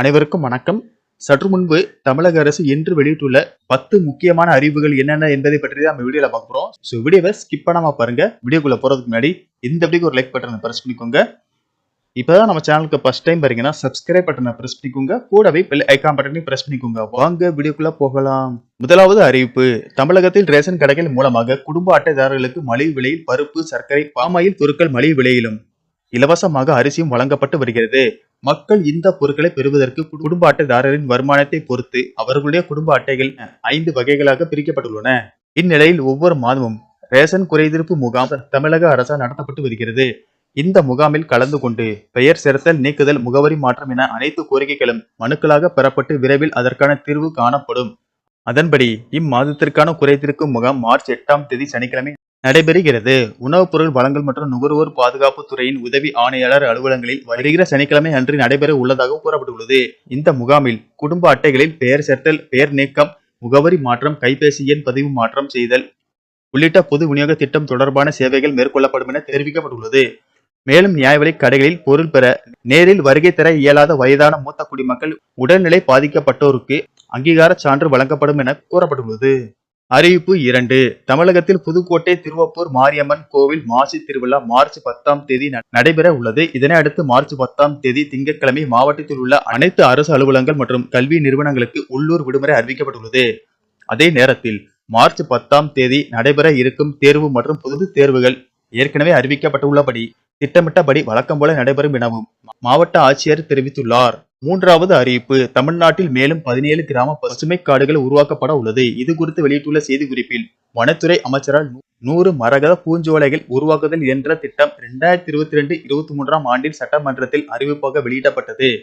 அனைவருக்கும் வணக்கம். சற்று முன்பு தமிழக அரசு இன்று வெளியிட்டுள்ள பத்து முக்கியமான அறிவுகள் என்னென்ன என்பதை பற்றி தான் நம்ம வீடியோல பார்க்க போறோம். ஸோ வீடியோவை ஸ்கிப் பண்ணாம பாருங்க. வீடியோக்குள்ள போறதுக்கு முன்னாடி இந்த வீடியோக்கு ஒரு லைக் பட்டனை பிரஸ் பண்ணிக்கோங்க. இப்பதான் நம்ம சேனலுக்கு ஃபர்ஸ்ட் டைம் பாருங்கன்னா சப்ஸ்கிரைப் பட்டனை பிரஸ் பண்ணிக்கோங்க. கூடவே பெல் ஐக்கான் பட்டனையும் பிரஸ் பண்ணிக்கோங்க. வாங்க வீடியோக்குள்ள போகலாம். முதலாவது அறிவிப்பு. தமிழகத்தில் ரேஷன் கடைகள் மூலமாக குடும்ப அட்டைதாரர்களுக்கு மலிவு விலையில் பருப்பு சர்க்கரை பாமாயில் பொருட்கள் மலிவு விலையிலும் இலவசமாக அரிசியும் வழங்கப்பட்டு வருகிறது. மக்கள் இந்த பொருட்களை பெறுவதற்கு குடும்ப அட்டைதாரரின் வருமானத்தை பொறுத்து அவர்களுடைய குடும்ப அட்டைகள் ஐந்து வகைகளாக பிரிக்கப்பட்டுள்ளன. இந்நிலையில் ஒவ்வொரு மாதமும் ரேஷன் குறைதீர்ப்பு முகாம் தமிழக அரசால் நடத்தப்பட்டு வருகிறது. இந்த முகாமில் கலந்து கொண்டு பெயர் சேர்த்தல் நீக்குதல் முகவரி மாற்றம் என அனைத்து கோரிக்கைகளும் மனுக்களாக பெறப்பட்டு விரைவில் அதற்கான தீர்வு காணப்படும். அதன்படி இம்மாதத்திற்கான குறைதீர்க்கும் முகாம் மார்ச் எட்டாம் தேதி சனிக்கிழமை நடைபெறுகிறது. உணவுப் பொருள் வழங்கல் மற்றும் நுகர்வோர் பாதுகாப்பு துறையின் உதவி ஆணையாளர் அலுவலகங்களில் வருகிற சனிக்கிழமை அன்று நடைபெற உள்ளதாக கூறப்பட்டுள்ளது. இந்த முகாமில் குடும்ப அட்டைகளில் பெயர் சேர்த்தல் பெயர் நீக்கம் முகவரி மாற்றம் கைபேசி எண் பதிவு மாற்றம் செய்தல் உள்ளிட்ட பொது விநியோக திட்டம் தொடர்பான சேவைகள் மேற்கொள்ளப்படும் என தெரிவிக்கப்பட்டுள்ளது. மேலும் நியாயவிலைக் கடைகளில் பொருள் பெற நேரில் வருகை தர இயலாத வயதான மூத்த குடிமக்கள் உடல்நிலை பாதிக்கப்பட்டோருக்கு அங்கீகார சான்று வழங்கப்படும் என கூறப்பட்டுள்ளது. அறிவிப்பு இரண்டு. தமிழகத்தில் புதுக்கோட்டை திருவப்பூர் மாரியம்மன் கோவில் மாசி திருவிழா மார்ச் பத்தாம் தேதி நடைபெற உள்ளது. இதனை அடுத்து மார்ச் பத்தாம் தேதி திங்கட்கிழமை மாவட்டத்தில் உள்ள அனைத்து அரசு அலுவலகங்கள் மற்றும் கல்வி நிறுவனங்களுக்கு உள்ளூர் விடுமுறை அறிவிக்கப்பட்டுள்ளது. அதே நேரத்தில் மார்ச் பத்தாம் தேதி நடைபெற இருக்கும் தேர்வு மற்றும் புது தேர்வுகள் ஏற்கனவே அறிவிக்கப்பட்டுள்ளபடி திட்டமிட்டபடி வழக்கம் போல நடைபெறும் எனவும் மாவட்ட ஆட்சியர் தெரிவித்துள்ளார். மூன்றாவது அறிவிப்பு தமிழ்நாட்டில் மேலும் பதினேழு கிராம பசுமை காடுகள் உருவாக்கப்பட உள்ளது. இது குறித்து வெளியிட்டுள்ள செய்திக்குறிப்பில் வனத்துறை அமைச்சரால் நூ- நூறு மரகத பூஞ்சோலைகள் உருவாக்குதல் என்ற திட்டம் இரண்டாயிரத்தி இருபத்தி ரெண்டு இருபத்தி மூன்றாம் ஆண்டில் சட்டமன்றத்தில் அறிவிப்பாக வெளியிடப்பட்டது.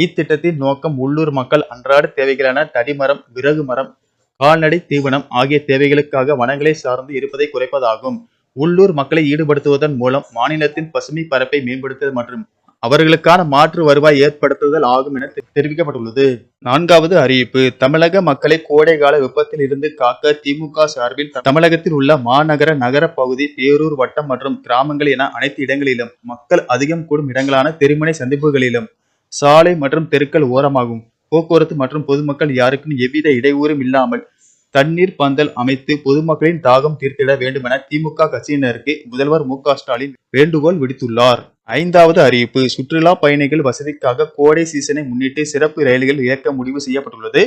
இத்திட்டத்தின் நோக்கம் உள்ளூர் மக்கள் அன்றாட தேவைகளான தடிமரம் விறகு மரம் கால்நடை தீவனம் ஆகிய தேவைகளுக்காக வனங்களை சார்ந்து இருப்பதை குறைப்பதாகும். உள்ளூர் மக்களை ஈடுபடுத்துவதன் மூலம் மாநிலத்தின் பசுமை பரப்பை மேம்படுத்துதல் மற்றும் அவர்களுக்கான மாற்று வருவாய் ஏற்படுத்துதல் ஆகும் என தெ- தெரிவிக்கப்பட்டுள்ளது. நான்காவது அறிவிப்பு தமிழக மக்களை கோடைகால வெப்பத்தில் இருந்து காக்க திமுக சார்பில் தமிழகத்தில் உள்ள மாநகர நகர பகுதி பேரூர் வட்டம் மற்றும் கிராமங்கள் என அனைத்து இடங்களிலும் மக்கள் அதிகம் கூடும் இடங்களான தெருமுனை சந்திப்புகளிலும் சாலை மற்றும் தெருக்கள் ஓரமாகும். போக்குவரத்து மற்றும் பொதுமக்கள் யாருக்கும் எவ்வித இடையூறும் இல்லாமல் தண்ணீர் பந்தல் அமைத்து பொதுமக்களின் தாகம் தீர்த்திட வேண்டுமென திமுக கட்சியினருக்கு முதல்வர் மு ஸ்டாலின் வேண்டுகோள் விடுத்துள்ளார். ஐந்தாவது அறிவிப்பு சுற்றுலா பயணிகள் வசதிக்காக கோடை சீசனை முன்னிட்டு சிறப்பு ரயில்கள் இயக்க முடிவு செய்யப்பட்டுள்ளது.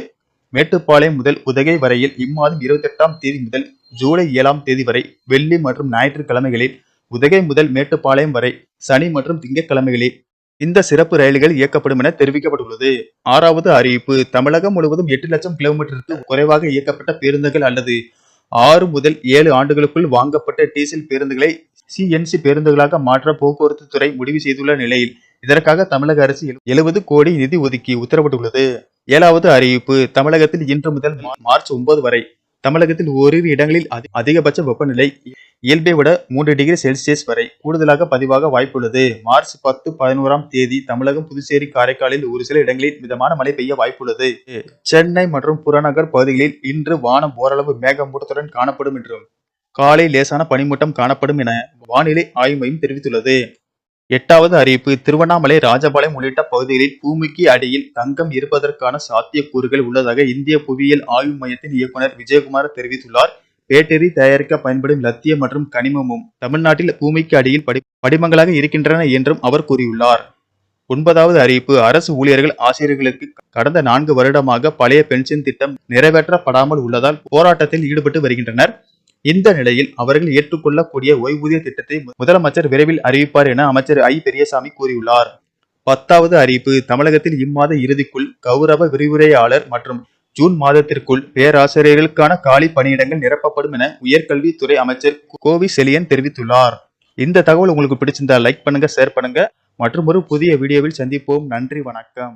மேட்டுப்பாளையம் முதல் உதகை வரையில் இம்மாதம் இருபத்தி எட்டாம் தேதி முதல் ஜூலை ஏழாம் தேதி வரை வெள்ளி மற்றும் ஞாயிற்றுக்கிழமைகளில் உதகை முதல் மேட்டுப்பாளையம் வரை சனி மற்றும் திங்கட்கிழமைகளில் இந்த சிறப்பு ரயில்கள் இயக்கப்படும் என தெரிவிக்கப்பட்டுள்ளது. ஆறாவது அறிவிப்பு தமிழகம் முழுவதும் எட்டு லட்சம் கிலோமீட்டருக்கு குறைவாக இயக்கப்பட்ட பேருந்துகள் அல்லது ஆறு முதல் ஏழு ஆண்டுகளுக்குள் வாங்கப்பட்ட டீசல் பேருந்துகளை சிஎன்சி பேருந்துகளாக மாற்ற போக்குவரத்து துறை முடிவு செய்துள்ள நிலையில் இதற்காக தமிழக அரசு எழுபது கோடி நிதி ஒதுக்கி உத்தரவிட்டுள்ளது. ஏழாவது அறிவிப்பு தமிழகத்தில் இன்று முதல் மா- மார்ச் ஒன்பது வரை தமிழகத்தில் ஓரிரு இடங்களில் அதி- அதிகபட்ச வெப்பநிலை இயல்பை விட மூன்று டிகிரி செல்சியஸ் வரை. கூடுதலாக பதிவாக வாய்ப்புள்ளது. மார்ச் பத்து பதினோராம் தேதி தமிழகம் புதுச்சேரி காரைக்காலில் ஒரு சில இடங்களில் மிதமான மழை பெய்ய வாய்ப்புள்ளது. சென்னை மற்றும் புறநகர் பகுதிகளில் இன்று வானம் ஓரளவு மேகமூட்டத்துடன் காணப்படும் என்றும் காலை லேசான பனிமூட்டம் காணப்படும் என வானிலை ஆய்வு மையம் தெரிவித்துள்ளது. எட்டாவது அறிவிப்பு. திருவண்ணாமலை ராஜபாளையம் உள்ளிட்ட பகுதிகளில் பூமிக்கு அடியில் தங்கம் இருப்பதற்கான சாத்தியக்கூறுகள் உள்ளதாக இந்திய புவியியல் ஆய்வு மையத்தின் இயக்குனர் விஜயகுமார் தெரிவித்துள்ளார். பேட்டரி தயாரிக்க பயன்படும் லத்தியம் மற்றும் கனிமமும் தமிழ்நாட்டில் பூமிக்கு அடியில் படி படிமங்களாக இருக்கின்றன என்றும் அவர் கூறியுள்ளார். ஒன்பதாவது அறிவிப்பு. அரசு ஊழியர்கள் ஆசிரியர்களுக்கு கடந்த நான்கு வருடமாக பழைய பென்ஷன் திட்டம் நிறைவேற்றப்படாமல் உள்ளதால் போராட்டத்தில் ஈடுபட்டு வருகின்றனர். இந்த நிலையில் அவர்கள் ஏற்றுக்கொள்ளக்கூடிய ஓய்வூதிய திட்டத்தை முதலமைச்சர் விரைவில் அறிவிப்பார் என அமைச்சர் ஐ. பெரியசாமி கூறியுள்ளார். பத்தாவது அறிவிப்பு தமிழகத்தில் இம்மாத இறுதிக்குள் கௌரவ விரிவுரையாளர் மற்றும் ஜூன் மாதத்திற்குள் பேராசிரியர்களுக்கான காலி பணியிடங்கள் நிரப்பப்படும் என உயர்கல்வித்துறை அமைச்சர் கோவி செலியன் தெரிவித்துள்ளார். இந்த தகவல் உங்களுக்கு பிடிச்சிருந்தா லைக் பண்ணுங்க ஷேர் பண்ணுங்க. மற்றும் ஒரு புதிய வீடியோவில் சந்திப்போம். நன்றி வணக்கம்.